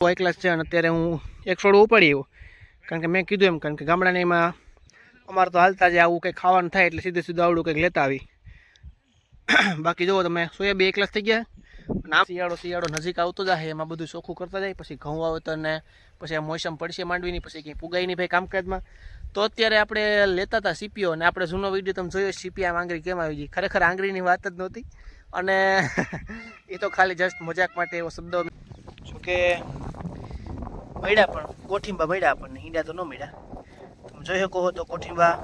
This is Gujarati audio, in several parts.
ક્લાસ છે અને અત્યારે હું એક છોડું ઉપાડી એવું કારણ કે મેં કીધું એમ, કારણ કે ગામડાને એમાં અમારે તો હાલતા જ આવું કંઈક ખાવાનું થાય એટલે સીધું સીધું આવડું કંઈક લેતા આવી. બાકી જુઓ તમે, સોયા બે એક ક્લાસ થઈ ગયા. આ શિયાળો શિયાળો નજીક આવતો જાય એમાં બધું ચોખ્ખું કરતા જાય, પછી ઘઉં વાવેતર ને પછી આ મોસમ પડશે માંડવીની, પછી કંઈ પુગાઈ નહીં ભાઈ કામકાજમાં. તો અત્યારે આપણે લેતા હતા સીપીઓ અને આપણે જૂનો વીડિયો તમે જોયો સીપીઆ આંગળી કેમ આવી ગઈ? ખરેખર આંગળીની વાત જ નહોતી. અને એ તો ખાલી જસ્ટ મજાક માટે એવો શબ્દો જોકે મળ્યા પણ, કોઠીંબા મળ્યા આપણને, ઈંડા તો ન મળ્યા. તમે જોઈ શકો તો કોઠીંબા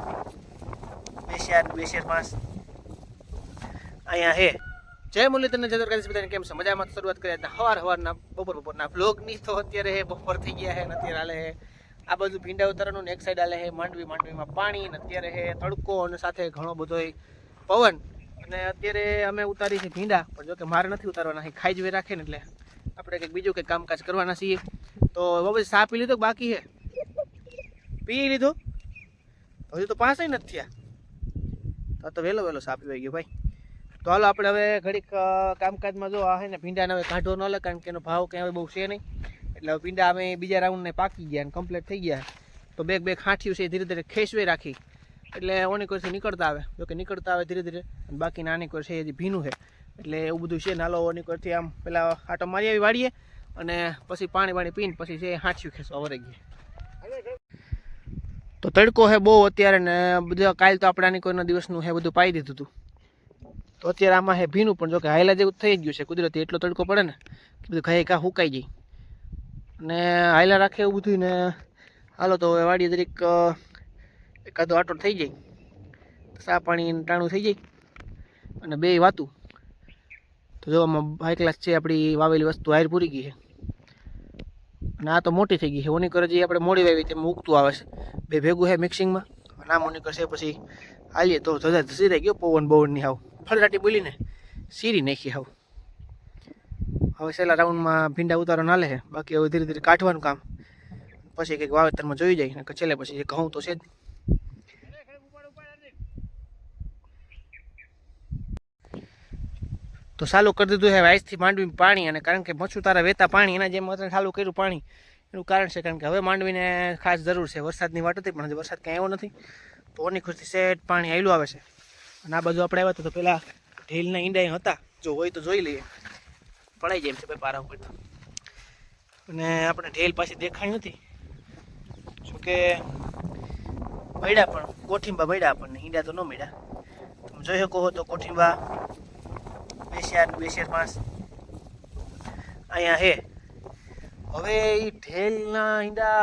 બે ચાર બે અહીંયા હે. જય મુરલીધરને જય દ્વારકાધીશ બધાને, કેમ છે? મજામાં? શરૂઆત કરીએ હવાર હવારના, બપોર બપોરના બ્લોગની તો અત્યારે હે, બપોર થઈ ગયા હે ને અત્યારે હાલે હે. આ બાજુ ભીંડા ઉતારવાનું ને એક સાઈડ હાલે હે, માંડવી, માંડવીમાં પાણી ને અત્યારે હે, તડકો અને સાથે ઘણો બધો પવન. અને અત્યારે અમે ઉતારી છે ભીંડા. પણ જોકે મારે નથી ઉતારવાના ખાઈ જ રાખે ને એટલે. આપણે કંઈક બીજું કંઈક કામકાજ કરવાના છીએ. તો બાબુ સા પી લીધો બાકી છે? પી લીધો. હજુ તો પાસે નથી થયા. તો વહેલો વહેલો સા પીવાઈ ગયો ભાઈ. તો હાલો આપણે હવે ઘડીક કામકાજમાં જો આ ને ભીંડાને હવે કાઢવો ન લે કારણ કે એનો ભાવ કંઈ હવે બહુ છે નહીં. એટલે હવે ભીંડા અમે બીજા રાઉન્ડને પાકી ગયા અને કમ્પ્લીટ થઈ ગયા. તો બેગ બેગ હાંઠ્યું છે ધીરે ધીરે ખેંચવે રાખી. એટલે ઓની કોરથી નીકળતા આવે? જો કે નીકળતા આવે ધીરે ધીરે અને બાકી નાની કોર છે એ ભીનું છે. એટલે એવું બધું છે નાલો ઓની કોરથી આમ પેલા આટો મારી આવી વાળીએ અને પછી પાણી વાણી પીને પછી છે હાંચ્યું ખેંચવા વરે ગઈએ તો તડકો છે બહુ અત્યારે ને બધા કાલ તો આપણે આની કોઈના દિવસનું હે બધું પાઈ દીધું હતું તો અત્યારે આમાં હે ભીનું પણ જો કે હાયલા જેવું થઈ ગયું છે કુદરતી એટલો તડકો પડે ને કે બધું ઘાય કા હુકાઈ જાય. અને હાયલા રાખે એવું બધું ને હાલો તો હવે વાડી જરીક અ, એકાદો આટો થઈ જાય. સા પાણી ટાણું થઈ જાય. અને બે વાતું. તો જો આમાં હાઈ ક્લાસ છે આપણી વાવેલી વસ્તુ હાયર પૂરી ગઈ છે. અને આ તો મોટી થઈ ગઈ છે. ઓની કરે જે આપણે મોડી વાવી તેમાં ઉગતું આવે છે. બે ભેગું છે મિક્સિંગમાં અને આ મોની કરશે પછી હાલીએ તો ધજા ધસી ગયો પવન બવનની હાવ. ફળદાટી બોલીને સીરી નાખી હાવ. હવે છેલ્લા રાઉન્ડમાં ભીંડા ઉતારો નાલે છે. બાકી હવે ધીરે ધીરે કાઢવાનું કામ. પછી કંઈક વાવેતરમાં જોઈ જાય. ને છેલ્લે પછી ઘઉં તો છે જ તો સાલું કરી દીધું છે આજથી માંડવી પાણી અને કારણ કે મચ્છું તારા વહેતા પાણી, એના જેમ અત્યારે ચાલુ કર્યું પાણી, એનું કારણ છે કારણ કે હવે માંડવીને ખાસ જરૂર છે. વરસાદની વાટ હતી, પણ હજી વરસાદ ક્યાંય આવ્યો નથી. તો ઓની ખુશી સેટ પાણી આવેલું આવે છે. અને આ બાજુ આપણે આવ્યા હતા તો પેલા ઢીલના ઈંડા હતા. જો હોય તો જોઈ લઈએ. પડાઈ જાય છે ભાઈ પારા ઉપર તો. અને આપણે ઢેલ પાછી દેખાઈ નથી. શું કે મળ્યા પણ, કોઠીંબા મળ્યા આપણને. ઈંડા તો ન મળ્યા. તમે જોઈ શકો તો કોઠીંબા બે ચાર બે ચાર અહીંયા હે. હવે એ ઢેલના ઈંડા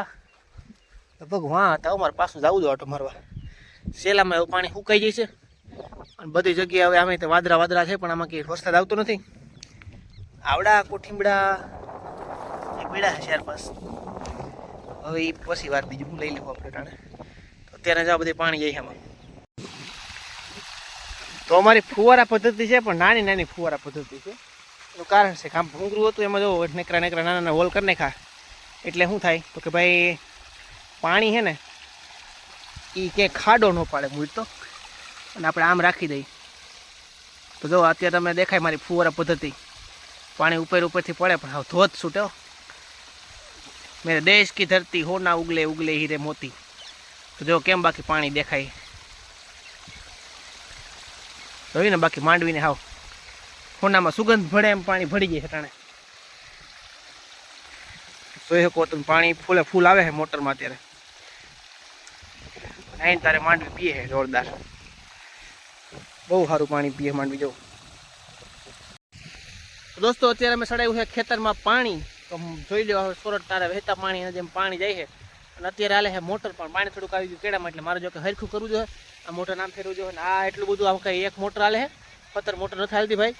લગભગ વાં હતા અમારે પાછું જવું દો આટો મારવા. સેલામાં એવું પાણી સુકાઈ જાય છે. અને બધી જગ્યાએ હવે આમે તો વાદળા વાદળા છે, પણ આમાં કંઈ વરસાદ આવતો નથી. આવડા કોઠીંબડા એ પડ્યા છે ચાર પાંચ. હવે એ પછી વાત બીજું હું લઈ લઉં આપણે ટાણે. તો અત્યારે જ આ બધી પાણી જાય આમાં. તો અમારી ફુવારા પદ્ધતિ છે, પણ નાની નાની ફુવારા પદ્ધતિ છે. એનું કારણ છે કામ ભૂંગરું હતું, એમાં જો નેકરા નેકરા નાના નાના હોલ કરી નાખા એટલે શું થાય? તો કે ભાઈ, પાણી છે ને એ ક્યાંય ખાડો ન પાડે મૂળ તો. અને આપણે આમ રાખી દઈએ. તો જો, અત્યારે તમને દેખાય મારી ફુવારા પદ્ધતિ. પાણી ઉપર ઉપરથી પડે, પણ હવે ધોધ છૂટ્યો મેરે દેશ કી ધરતી હોના ઉગલે ઉગલે હીરે મોતી. તો જો, કેમ બાકી પાણી દેખાય? જોઈ ને બાકી માંડવીને હાવ ખૂણામાં સુગંધ ભળે એમ પાણી ભળી જાય ટાણે. જોઈ શકો તમે, પાણી ફૂલે ફૂલ આવે છે મોટરમાં અત્યારે. આઈને તારે માંડવી પીએ છે જોરદાર. બહુ સારું પાણી પીએ માંડવી જવું દોસ્તો, અત્યારે અમે સડાયું છે ખેતરમાં પાણી. તો જોઈ લો હવે સોરઠ તારે વહેતા પાણી જેમ પાણી જાય છે અને અત્યારે હાલે છે મોટર, પણ પાણી થોડુંક આવી ગયું કેળામાં, એટલે મારે જો કે હરખું કરવું જોઈએ, આ મોટર નામ ફેરવું જોઈએ આ એટલું બધું, આમ કંઈ એક મોટર હાલે છે, પથ્થર મોટર નથી હાલતી ભાઈ.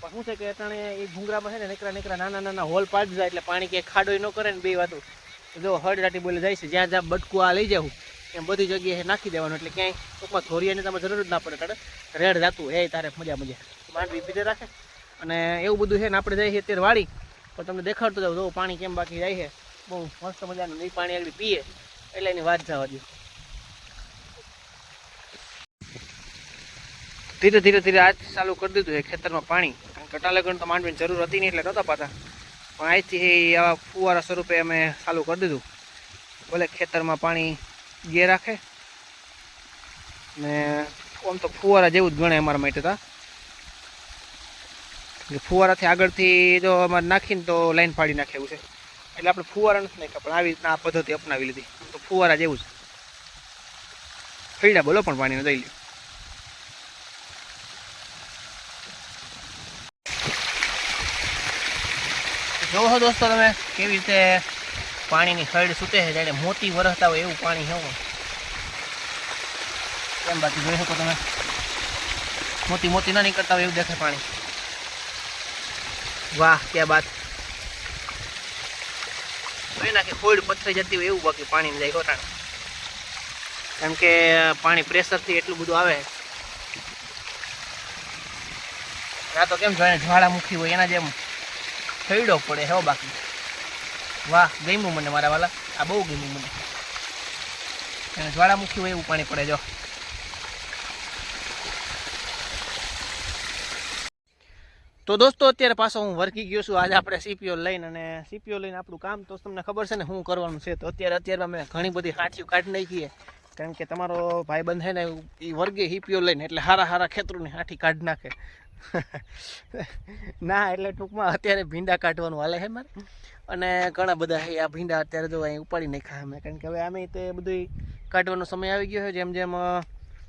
પણ શું છે કે અટાણે એ ભૂંગરામાં છે ને નીકળા નીકળા નાના નાના હોલ પાડી જાય એટલે પાણી કે ખાડો ન કરે ને બે વાતો. જો હળદાટી બોલે જાય છે, જ્યાં જ્યાં બટકું આ લઈ જાઉં, એમ બધી જગ્યાએ નાખી દેવાનું, એટલે ક્યાંય ટૂંકમાં ધોરિયાની તમે જરૂર જ ના પડે તારે રેડ જાતું એ તારે મજા મજા. માંડવી પીધે રાખે. અને એવું બધું છે ને, આપણે જઈએ અત્યારે વાળી પણ તમને દેખાડતો જાવ જો પાણી કેમ બાકી જાય છે. બહુ મસ્ત મજાનું નહીં પાણી આગળ પીએ, એટલે એની વાત જવા દો ધીરે ધીરે ધીરે આજ ચાલુ કરી દીધું એ ખેતરમાં પાણી. કારણ કે અટાલગણ તો માંડવીની જરૂર હતી નહીં એટલે નહોતા પાતા. પણ અહીંથી આવા ફુવારા સ્વરૂપે અમે ચાલુ કરી દીધું. ભલે ખેતરમાં પાણી ગે રાખે. ને આમ તો ફુવારા જેવું જ ગણે અમારા માટે હતા ફુવારાથી આગળથી જો અમારે નાખીને તો લાઈન પાડી નાખે એવું છે. એટલે આપણે ફુવારા નથી નાખ્યા. પણ આવી રીતના આ પદ્ધતિ અપનાવી લીધી. તો ફુવારા જેવું છે. ફીડા બોલો પણ પાણીને દઈ લ્યો. જોવો દોસ્તો તમે કેવી રીતે પાણીની ખરડ સૂતે છે. જાણે મોતી વરસતા હોય એવું પાણી છે કેમ બાકી જોઈ શકો તમે? મોતી મોતી ના નીકળતા હોય એવું દેખાય પાણી. વાહ, ક્યાં બાત. જોઈ નાખે ખોડ પથરાઈ જતી હોય એવું બાકી પાણી જાય હોટાણ કારણ કે પાણી પ્રેશરથી એટલું બધું આવે. આ તો કેમ જોઈને જ્વાળામુખી હોય, એના જેમ થઈડો પડે હો બાકી. વાહ, ગમ્યું મને મારા વાલા. આ બહુ ગમ્યું મને. જ્વાળામુખી હોય એવું પાણી પડે, જો. તો દોસ્તો, અત્યારે પાછો હું વર્કી ગયો છું. આજે આપણે સીપીઓ લઈને અને સીપીઓ લઈને આપણું કામ તો તમને ખબર છે ને શું કરવાનું છે. તો અત્યારે અત્યારે અમે ઘણી બધી હાંચીઓ કાઢી નાખીએ કારણ કે તમારો ભાઈબંધ છે ને, એ વર્ગે હીપીઓ લઈને એટલે હારા હારા ખેતરોની હાંઠી કાઢી નાખે. ના, એટલે ટૂંકમાં અત્યારે ભીંડા કાઢવાનું હાલે છે મારે. અને ઘણા બધા આ ભીંડા અત્યારે જો અહીં ઉપાડી નાખ્યા અમે. કારણ કે હવે અમે તે બધું કાઢવાનો સમય આવી ગયો છે. જેમ જેમ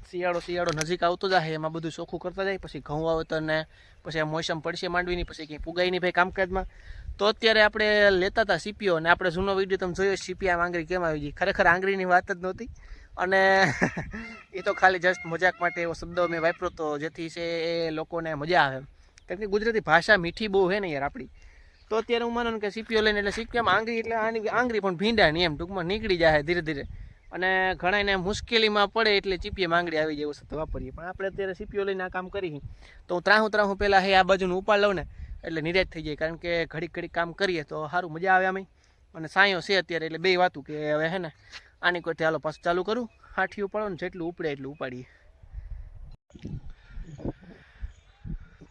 શિયાળો શિયાળો નજીક આવતો જાય એમાં બધું ચોખ્ખું કરતા જાય. પછી ઘઉં વાવેતર ને પછી આ મોસમ પડશે માંડવીની પછી કંઈ પુગાઈ નહીં ભાઈ કામકાજમાં. તો અત્યારે આપણે લેતા હતા સીપીઓ અને આપણે જૂનો વીડિયો તમે જોયો સીપીઆ આંગળી કેમ આવી ગઈ? ખરેખર આંગળીની વાત જ નહોતી. અને એ તો ખાલી જસ્ટ મજાક માટે એવો શબ્દ મેં વાપરો તો જેથી છે એ લોકોને મજા આવે કારણ કે ગુજરાતી ભાષા મીઠી બહુ છે ને યાર આપણી તો અત્યારે હું માનું કે સીપીઓ લઈને એટલે સીપીઆમાં આંગળી એટલે આની આંગળી પણ ભીંડા નહીં એમ ટૂંકમાં નીકળી જાય ધીરે ધીરે. અને ઘણાને મુશ્કેલીમાં પડે એટલે ચીપીએ માંગડી આવી જાય શબ્દ વાપરીએ. પણ આપણે અત્યારે સીપીઓ લઈને આ કામ કરી તો હું ત્રાહું ત્રાહું પહેલાં હે આ બાજુનું ઉપાડ લઉં ને, એટલે નિરાશ થઈ જાય. કારણ કે ઘડીક ઘડીક કામ કરીએ તો સારું મજા આવે અમે અને સાયો છે અત્યારે એટલે બે વાતું કે હવે હે ને, આની કોઈથી હાલો પાછું ચાલુ કરું? હાઠી ઉપાડો ને જેટલું ઉપડે એટલું ઉપાડીએ.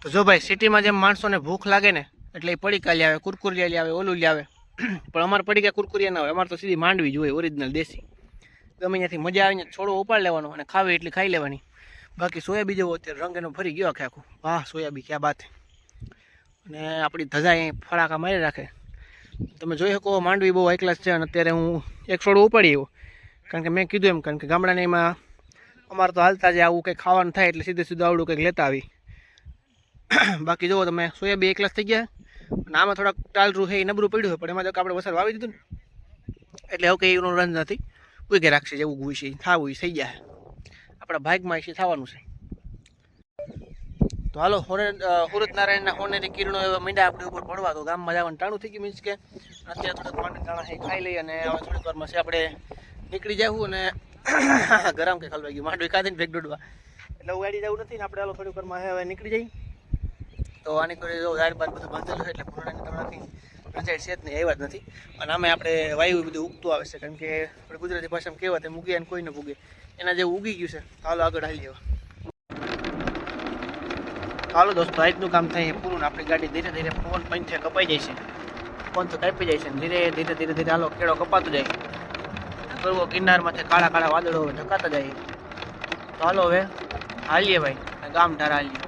તો જો ભાઈ, સિટીમાં જેમ માણસોને ભૂખ લાગે ને, એટલે એ પડીકા લે આવે, કુરકુરિયા લે આવે, ઓલું લે આવે. પણ અમારે પડીકા કુરકુરિયા ના હોય. અમારે તો સીધી માંડવી જોઈએ ઓરિજિનલ દેશી. ગમે ત્યાંથી મજા આવીને છોડો ઉપાડ લેવાનો અને ખાવી એટલી ખાઈ લેવાની. બાકી સોયાબી જેવો અત્યારે રંગ એનો ફરી ગયો આખે આખું. વાહ સોયાબી ક્યાં બાત અને આપણી ધજા એ ફળાકા મારી રાખે તમે જોઈ શકો, માંડવી બહુ એકલાસ છે અને અત્યારે હું એક છોડો ઉપાડી આવ્યો. કારણ કે મેં કીધું એમ, કારણ કે ગામડાને એમાં અમારે તો હાલતા જ આવું કંઈક ખાવાનું થાય એટલે સીધે સીધું આવડું કંઈક લેતા આવી. બાકી જુઓ તમે સોયાબી એકલાસ થઈ ગયા. અને આમાં થોડાક ટાલરું છે એ નબળું પડ્યું હોય પણ એમાં જો આપણે વસાર વાવી દીધું ને. એટલે એવું કંઈ એનું રંજ નથી. ઉગે રાખશે જેવું ગુઈ છે થવું એ થઈ જાય. આપણા ભાગમાં એ થવાનું છે. તો હાલો સુરત નારાયણના હોનેરી કિરણો એવા મીંડા આપણી ઉપર પડવા, તો ગામમાં જવાનું ટાણું થઈ ગયું મીન્સ કે અત્યારે થોડાક માંડી દાણા છે ખાઈ લઈ અને હવે થોડીક વારમાં છે, આપણે નીકળી જવું અને ગરમ કે ખલવાઈ ગયું, માંડવી કાઢીને ભેગ દોડવા. એટલે ઉગાડી જવું નથી ને આપણે હાલો થોડીક વારમાં હવે નીકળી જઈએ તો આની ઝાડ બાદ બધું બાંધેલું છે, એટલે પૂર્ણાની તમારાથી રંજાઈ છે જ નહીં આવ્યા જ નથી. અને આમે આપણે વાયુ બધું ઉગતું આવે છે. કારણ કે આપણે ગુજરાતી ભાષામાં કહેવાય તે મૂકીએ અને કોઈ ન પૂગે એના જેવું ઉગી ગયું છે. હાલો આગળ હાલી જવા હાલો દોસ્તો આજનું કામ થાય, પૂરું ને આપણી ગાડી ધીરે ધીરે પવન પંથે કપાઈ જાય છે. ફોન તો કાપી જાય છે ધીરે ધીરે ધીરે ધીરે હાલો કેળો કપાતો જાય. કરવો કિનારમાંથી કાળા કાળા વાદળો ઢકાતા જાય. તો હાલો હવે, હાલીએ ભાઈ. ગામ ધારા હાલીએ.